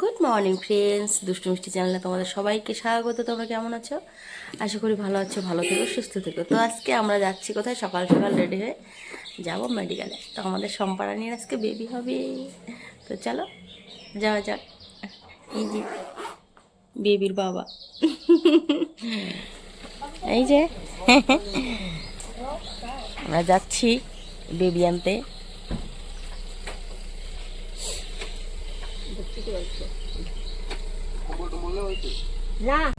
Good morning friends দুষ্টু মিষ্টি চ্যানেলে তোমাদের সবাইকে স্বাগত। তোমরা কেমন আছো? আশা করি ভালো আছো, ভালো থেকো, সুস্থ থেকো। তো আজকে আমরা যাচ্ছি কোথায়? সকাল সকাল রেডি হয়ে যাব মেডিকেলে তো আমাদের সম্পারানির আজকে বেবি হবে। তো চলো, যাওয়া যাক। এই যে বেবির বাবা। এই যে, আমরা যাচ্ছি বেবি আনতে। রাস্তাটা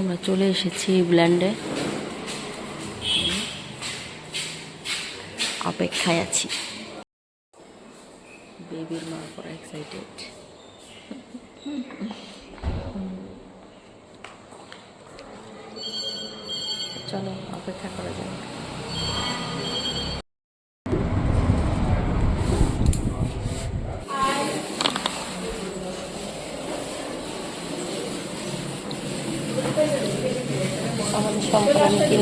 আমরা চলে এসেছি ব্ল্যান্ডে। অপেক্ষায় আছি। বেবির মা পর এক্সাইটেড চলো অপেক্ষা করা যাক। আমাদের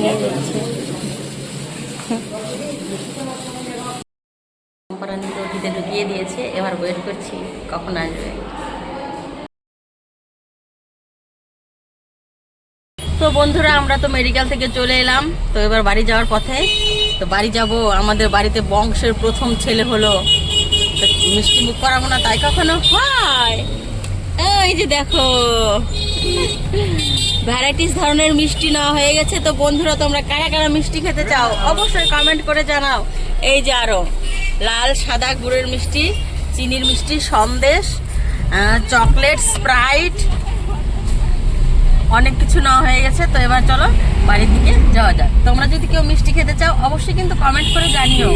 নিয়ে যাচ্ছে ঢুকিয়ে দিয়েছে, এবার ওয়েট করছি কখন আসবে। তো বন্ধুরা, আমরা তো মেডিকেল থেকে চলে এলাম, তো এবার বাড়ি যাওয়ার পথে। তো বাড়ি যাব, আমাদের বাড়িতে বংশের প্রথম ছেলে হলো। মিষ্টি মুখ করাবো না তাই কখনো? হয় এই যে দেখো। ভ্যারাইটিস ধরনের মিষ্টি নেওয়া হয়ে গেছে। তো বন্ধুরা, তোমরা কারা কারা মিষ্টি খেতে চাও, অবশ্যই কমেন্ট করে জানাও। এই যে আরও, লাল, সাদা গুড়ের মিষ্টি, চিনির মিষ্টি, সন্দেশ চকলেট স্প্রাইট অনেক কিছু নেওয়া হয়ে গেছে। তো এবার চলো বাড়ির দিকে যাওয়া যাক। তোমরা যদি কেউ মিষ্টি খেতে চাও, অবশ্যই কিন্তু কমেন্ট করে জানিও।